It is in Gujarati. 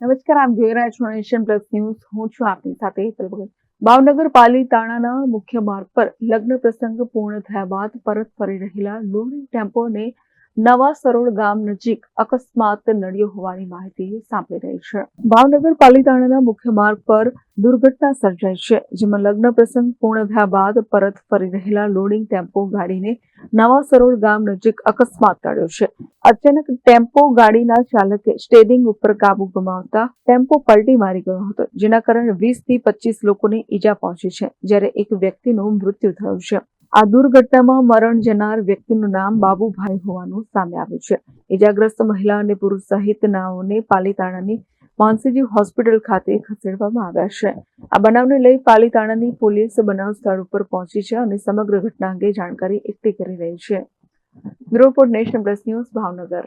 નમસ્કાર, આપ જોઈ રહ્યા છો નેશન પ્લસ ન્યૂઝ. હું છું આપની સાથે ભાવનગર પાલીતાણાના મુખ્ય માર્ગ પર લગ્ન પ્રસંગ પૂર્ણ થયા બાદ પરત ફરી રહેલા લોડિંગ ટેમ્પોને નવા સરોડ ગામ નજીક અકસ્માત નડ્યો હોવાની માહિતી સાંપડી રહી છે. ભાવનગર પાલિતાણાના મુખ્ય માર્ગ પર દુર્ઘટના સર્જાઈ છે, જેમાં લગ્ન પ્રસંગ પૂર્ણ થયા બાદ પરત ફરી રહેલા લોડિંગ ટેમ્પો ગાડીને નવા સરોડ ગામ નજીક અકસ્માત ટળ્યો છે. અચાનક ટેમ્પો ગાડીના ચાલકે સ્ટેરિંગ ઉપર કાબુ ગુમાવતા ટેમ્પો પલટી મારી ગયો હતો, જેના કારણે વીસથી પચીસ લોકોને ઈજા પહોંચી છે, જ્યારે એક વ્યક્તિનું મૃત્યુ થયું છે. આ દુર્ઘટનામાં મરણ જનાર વ્યક્તિનું નામ બાબુભાઈ હોવાનું સામે આવ્યું છે. ઈજાગ્રસ્ત મહિલા અને પુરુષ સહિતનાઓને પાલીતાણાની માનસીજી હોસ્પિટલ ખાતે ખસેડવામાં આવ્યા છે. આ બનાવને લઈ પાલીતાણાની પોલીસ બનાવ સ્થળ ઉપર પહોંચી છે અને સમગ્ર ઘટના અંગે જાણકારી એકઠી કરી રહી છે. Bureau report nation plus news Bhavnagar.